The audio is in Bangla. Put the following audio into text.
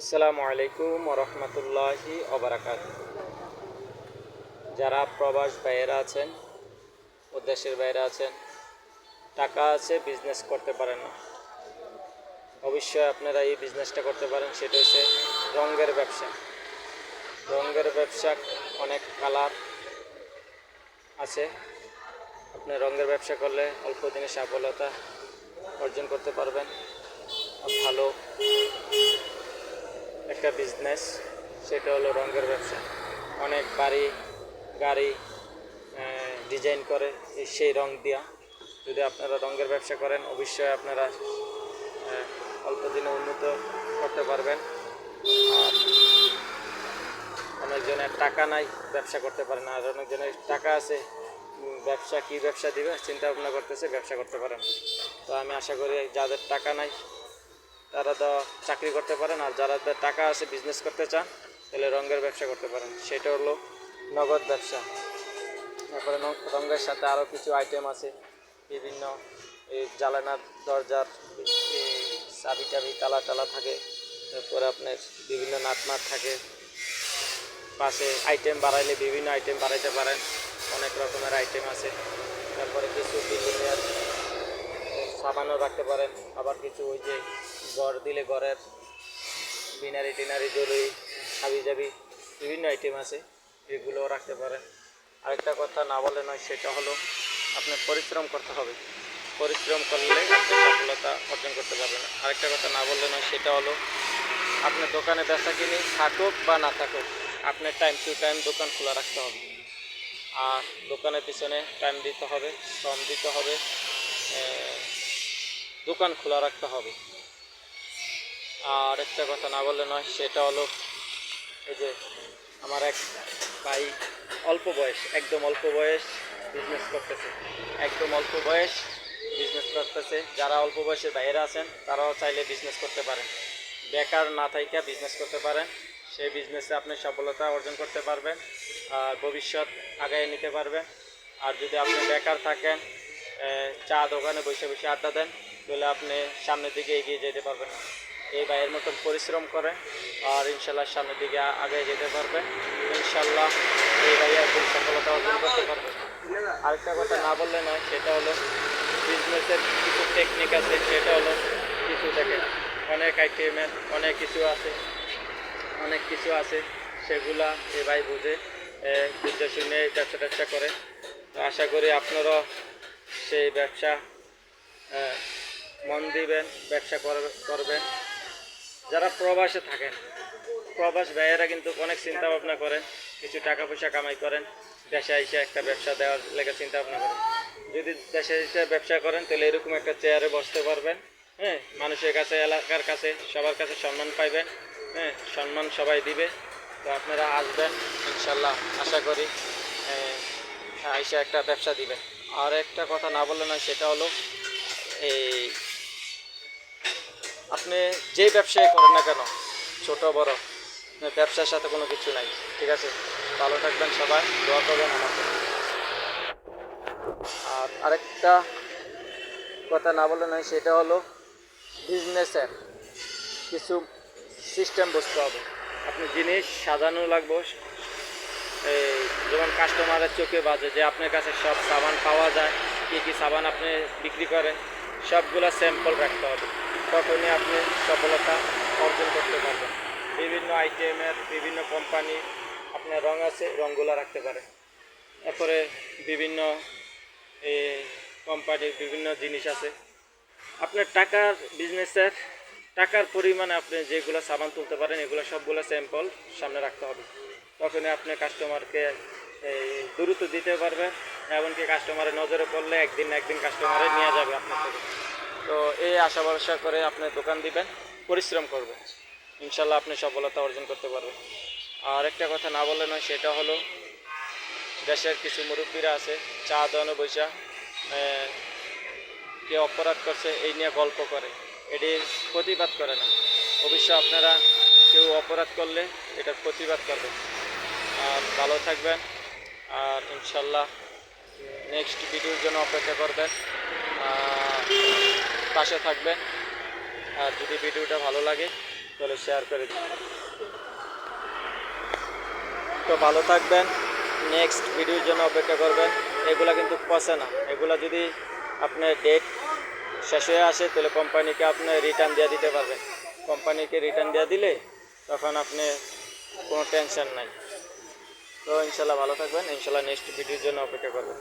আসসালামু আলাইকুম রহমতুল্লাহি অবরাকাত যারা প্রবাস বাইরে আছেন ও দেশের বাইরে আছেন, টাকা আছে বিজনেস করতে পারেন না। অবশ্যই আপনারা এই বিজনেসটা করতে পারেন, সেটা হচ্ছে রঙের ব্যবসা। রঙের ব্যবসা অনেক কালার আছে। আপনি রঙের ব্যবসা করলে অল্প দিনে সফলতা অর্জন করতে পারবেন। ভালো একটা বিজনেস সেটা হলো রঙের ব্যবসা। অনেক বাড়ি, গাড়ি ডিজাইন করে সেই রং দিয়া। যদি আপনারা রঙের ব্যবসা করেন, অবশ্যই আপনারা অল্প দিনে উন্নত করতে পারবেন। আর অনেকজনের টাকা নাই, ব্যবসা করতে পারে না আর অনেকজনের টাকা আছে ব্যবসা কি ব্যবসা দিবে? চিন্তা ভাবনা করতেছে, ব্যবসা করতে পারেন। তো আমি আশা করি যাদের টাকা নাই তারা তো চাকরি করতে পারেন আর যারা টাকা আছে বিজনেস করতে চান, তাহলে রঙের ব্যবসা করতে পারেন। সেটা হলো নগদ ব্যবসা। তারপরে রঙের সাথে আরও কিছু আইটেম আছে। বিভিন্ন এই জ্বালানার দরজার চাবি টাবি, তালা টালা থাকে। তারপরে আপনার বিভিন্ন নাটমাট থাকে। পাশে আইটেম বাড়াইলে বিভিন্ন আইটেম বাড়াইতে পারেন। অনেক রকমের আইটেম আছে। তারপরে কিছু বিল্ডিংয়ের সাবানও রাখতে পারেন। আবার কিছু ওই যে ঘর দিলে ঘরের বিনারি টিনারি জরুরি, হাবি জাবি, বিভিন্ন আইটেম আছে, এগুলোও রাখতে পারেন। আরেকটা কথা না বলে নয়, সেটা হলো আপনার পরিশ্রম করতে হবে। পরিশ্রম করলে আপনি সফলতা অর্জন করতে পারবেন। আরেকটা কথা না বললে নয়, সেটা হলো আপনার দোকানে বেচা কিনি থাকুক বা না থাকুক, আপনার টাইম টু টাইম দোকান খোলা রাখতে হবে। আর দোকানের পিছনে টাইম দিতে হবে, শ্রম দিতে হবে দোকান খোলা রাখতে হবে। আর একটা কথা না বললে নয়, সেটা হলো এই যে আমার এক ভাই অল্প বয়স, একদম অল্প বয়স বিজনেস করতেছে। একদম অল্প বয়স বিজনেস করতেছে। যারা অল্প বয়সের বাইরে আছেন, তারাও চাইলে বিজনেস করতে পারেন। বেকার না থাইকা বিজনেস করতে পারেন। সেই বিজনেসে আপনি সফলতা অর্জন করতে পারবেন, আর ভবিষ্যৎ আগায় নিতে পারবেন। আর যদি আপনি বেকার থাকেন চা দোকানে বসে বসে আড্ডা দেন, তাহলে আপনি সামনের দিকে এগিয়ে যেতে পারবেন এই ভাইয়ের মতন পরিশ্রম করে আর ইনশাল্লাহ সামনের দিকে আগে যেতে পারবে। ইনশাল্লাহ এই ভাইয়া খুব সফলতা অর্জন করতে পারবে। আরেকটা কথা না বললে নয়, সেটা হলো বিজনেসের কিছু টেকনিক আছে, সেটা হলো কিছু দেখেন অনেক আইটেমের অনেক কিছু আছে, অনেক কিছু আছে, সেগুলা এ ভাই বুঝে বুঝে শুনে ব্যবসা ট্যাবসা করে। আশা করি আপনারাও সেই ব্যবসা মন দিবেন, ব্যবসা করবে- করবেন। যারা প্রবাসে থাকেন, প্রবাস ভাইয়েরা কিন্তু অনেক চিন্তা ভাবনা করেন কিছু টাকা পয়সা কামাই করেন, দেশে এসে একটা ব্যবসা দেওয়ার লেগে চিন্তা ভাবনা করেন। যদি দেশে এসে ব্যবসা করেন, তাহলে এরকম একটা চেয়ারে বসতে পারবেন হ্যাঁ? মানুষের কাছে, এলাকার কাছে, সবার কাছে সম্মান পাইবেন হ্যাঁ? সম্মান সবাই দিবে। তো আপনারা আসবেন, ইনশাল্লাহ, আশা করি এসে একটা ব্যবসা দিবেন। আর একটা কথা না বললে না সেটা হলো, এই আপনি যেই ব্যবসায় করেন না কেন, ছোট, বড়, ব্যবসার সাথে কোনো কিছু নাই, ঠিক আছে? ভালো থাকবেন সবাই, দোয়া করবেন আমাকে। আর আরেকটা কথা না বলে নয়, সেটা হলো বিজনেসের কিছু সিস্টেম বুঝতে হবে। আপনি জিনিস সাজানো লাগবে, এই যেমন কাস্টমারের চোখে বাজে, যে আপনার কাছে সব সাবান পাওয়া যায়, কী কী সাবান আপনি বিক্রি করেন, সবগুলো স্যাম্পল রাখতে হবে। তখনই আপনি সফলতা অর্জন করতে পারবেন। বিভিন্ন আইটেমের বিভিন্ন কোম্পানি আপনার রং আছে রঙগুলো রাখতে পারেন তারপরে বিভিন্ন কোম্পানির বিভিন্ন জিনিস আছে। আপনার টাকার বিজনেসের টাকার পরিমাণে আপনি যেগুলো সাবান তুলতে পারেন, এগুলো সবগুলো স্যাম্পল সামনে রাখতে হবে। তখনই আপনি কাস্টমারকে দ্রুত দিতে পারবেন, এমনকি কাস্টমারের নজরে পড়লে একদিন একদিন কাস্টমারে নিয়ে যাবে আপনার তো এই আশা ভরসা করে আপনি দোকান দিবেন, পরিশ্রম করবেন। ইনশাল্লাহ আপনি সফলতা অর্জন করতে পারবেন। আর একটা কথা না বললে নয়, সেটা হলো, দেশের কিছু মুরব্বীরা আছে, চা দানো বৈশা কে অপরাধ করছে, এই নিয়ে গল্প করে। এটি প্রতিবাদ করে না। অবশ্য আপনারা কেউ অপরাধ করলে এটার প্রতিবাদ করবেন। আর ভালো থাকবেন। আর ইনশাল্লাহ নেক্সট ভিডিওর জন্য অপেক্ষা করবেন। পাশে থাকবেন। আর যদি ভিডিওটা ভালো লাগে, তাহলে শেয়ার করে দিন। তো ভালো থাকবেন। নেক্সট ভিডিওর জন্য অপেক্ষা করবেন। এগুলা কিন্তু পচে না। এগুলা যদি আপনার ডেট শেষ হয়ে আসে, তাহলে কোম্পানিকে আপনি রিটার্ন দিয়ে দিতে পারবেন। কোম্পানিকে রিটার্ন দিয়ে দিলে তখন আপনি কোনো টেনশন নাই। তো ইনশাল্লাহ ভালো থাকবেন। ইনশাল্লাহ নেক্সট ভিডিওর জন্য অপেক্ষা করবেন।